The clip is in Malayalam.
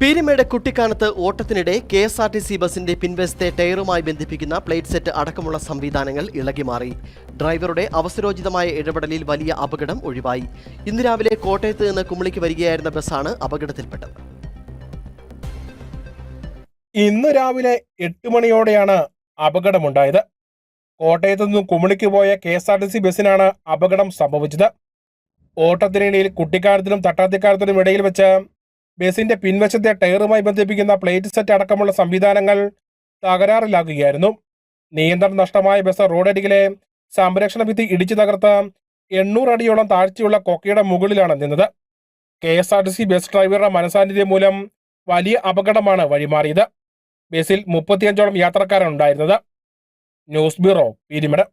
പീരിമേട് കുട്ടിക്കാനത്ത് ഓട്ടത്തിനിടെ K S R T C ബസിന്റെ പിൻവശത്തെ ടയറുമായി ബന്ധിപ്പിക്കുന്ന പ്ലേറ്റ് സെറ്റ് അടക്കമുള്ള സംവിധാനങ്ങൾ ഇളകിമാറി ഡ്രൈവറുടെ അവസരോചിതമായ ഇടപെടലിൽ വലിയ അപകടം ഒഴിവായി. ഇന്ന് രാവിലെ കോട്ടയത്ത് നിന്ന് കുമളിക്ക് വരികയായിരുന്ന ബസ്സാണ് അപകടത്തിൽപ്പെട്ടത്. ഇന്ന് രാവിലെ എട്ട് മണിയോടെയാണ് അപകടമുണ്ടായത്. കോട്ടയത്ത് നിന്ന് കുമളിക്ക് പോയ K S R T C ബസ്സിനാണ് അപകടം സംഭവിച്ചത്. ഓട്ടത്തിനിടയിൽ കുട്ടിക്കാലത്തിനും തട്ടാത്തിക്കാലത്തിനും ഇടയിൽ വെച്ച് ബസിന്റെ പിൻവശത്തെ ടയറുമായി ബന്ധിപ്പിക്കുന്ന പ്ലേറ്റ് സെറ്റ് അടക്കമുള്ള സംവിധാനങ്ങൾ തകരാറിലാകുകയായിരുന്നു. നിയന്ത്രണം നഷ്ടമായ ബസ് റോഡരികിലെ സംരക്ഷണ ഭിത്തി ഇടിച്ചു തകർത്ത് എണ്ണൂറ് അടിയോളം താഴ്ചയുള്ള കൊക്കയുടെ മുകളിലാണ് നിന്നത്. K S R T C bus ഡ്രൈവറുടെ മനസാന്നിധ്യം മൂലം വലിയ അപകടമാണ് വഴിമാറിയത്. ബസ്സിൽ മുപ്പത്തിയഞ്ചോളം യാത്രക്കാരാണ് ഉണ്ടായിരുന്നത് ന്യൂസ് ബ്യൂറോ പീരിമഡ്